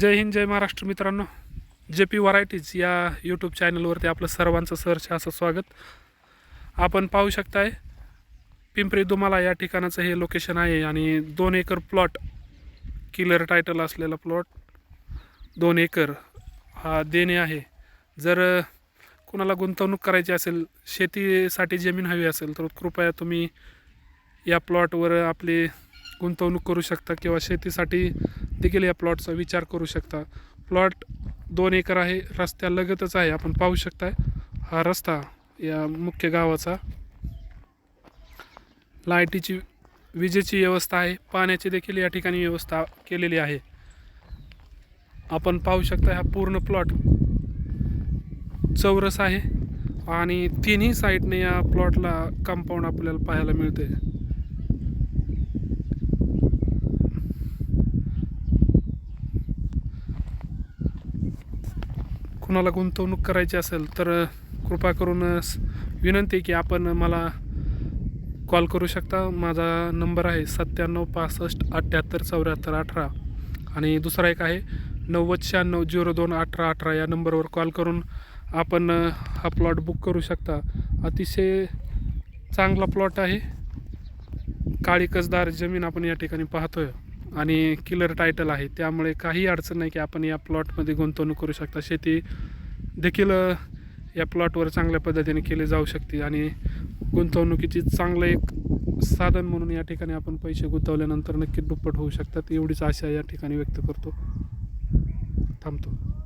जय हिंद जय महाराष्ट्र मित्रांनो. J P varieties या YouTube चॅनलवरती आपलं सर्वांचं सहर्ष असं स्वागत. आपण पाहू शकताय पिंपरी दुमाला या ठिकाणाचं हे लोकेशन आहे आणि दोन एकर प्लॉट किलर टायटल असलेला प्लॉट दोन एकर हा देणे आहे. जर कुणाला कोणाला गुंतवणूक करायची असेल शेतीसाठी जमीन हवी असेल तर कृपया तुम्ही या प्लॉटवर आपली गुंतवणूक करू शकता किंवा शेतीसाठी देखील या प्लॉटचा विचार करू शकता. प्लॉट दोन एकर आहे रस्त्यालगतच आहे आपण पाहू शकताय. हा रस्ता या मुख्य गावाचा. लाईटीची विजेची व्यवस्था आहे पाण्याची देखील या ठिकाणी व्यवस्था केलेली आहे. आपण पाहू शकता हा पूर्ण प्लॉट चौरस आहे आणि तिन्ही साईडने या प्लॉटला कंपाऊंड आपल्याला पाहायला मिळते कुणाला गुंतवणूक करायची असेल तर कृपा करून विनंती आहे की आपण मला कॉल करू शकता. माझा नंबर आहे सत्त्याण्णव पासष्ट अठ्ठ्याहत्तर चौऱ्याहत्तर अठरा. आणि दुसरा एक आहे नव्वद शहाण्णव झिरो दोन अठरा अठरा या नंबरवर कॉल करून आपण हा प्लॉट बुक करू शकता. अतिशय चांगला प्लॉट आहे. काळी कसदार जमीन आपण या ठिकाणी पाहतोय. आणि किलर टायटल आहे. त्यामुळे काही अडचण नाही की आपण या प्लॉटमध्ये गुंतवणूक करू शकता. शेती देखील या प्लॉटवर चांगल्या पद्धतीने केली जाऊ शकते. आणि गुंतवणुकीची चांगलं एक साधन म्हणून या ठिकाणी आपण पैसे गुंतवल्यानंतर नक्की दुप्पट होऊ शकतात. एवढीच आशा या ठिकाणी व्यक्त करतो. थांबतो.